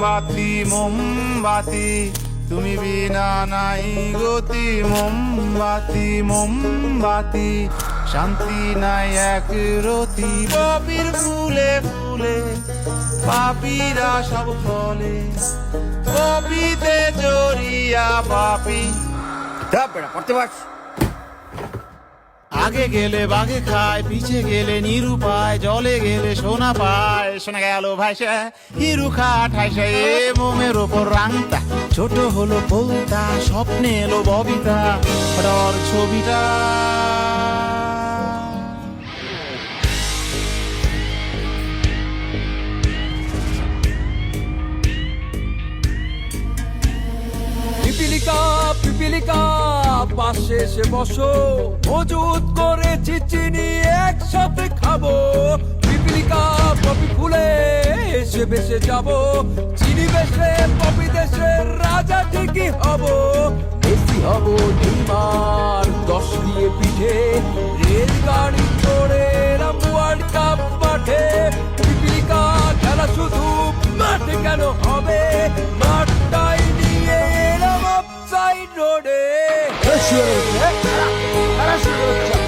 মোমবাতি মোমবাতি, তুমি বিনা নাই গতি, মোমবাতি মোমবাতি, শান্তি নাই এক রতি। কবির ফুলে ফুলে, পাপিরা সব ফলে কবিতে জড়িয়া পাপি। পড়তে পারছ আগে গেলে বাঘে খায়, পিছে গেলে নিরুপায় জলে গেলে সোনা পায়। শোনা গেল ভাইসা হিরু খা ঠাইসা এ মোমের ওপর রাংতা ছোট হলো পৌতা স্বপ্নে এলো ববিতা। ডর ছবিটা। পিপিলিকা পিপিলিকা, পাশে এসে বসো। করেছি চিনি একসাথে খাব। পিপিলিকা পপি ফুলে এসে বেসে যাব। চিনি বেসে পপি দেশের রাজা ঠিকই হব। এসি হব ডিমার দশ দিয়ে পিঠে। রেলগাড়ি করে ওয়ার্ল্ড কাপ মাঠে। পিপিলিকা খেলা শুধু মাঠে কেন হবে? মাঠটাই নিয়ে এলাম অফসাইড রোডে না না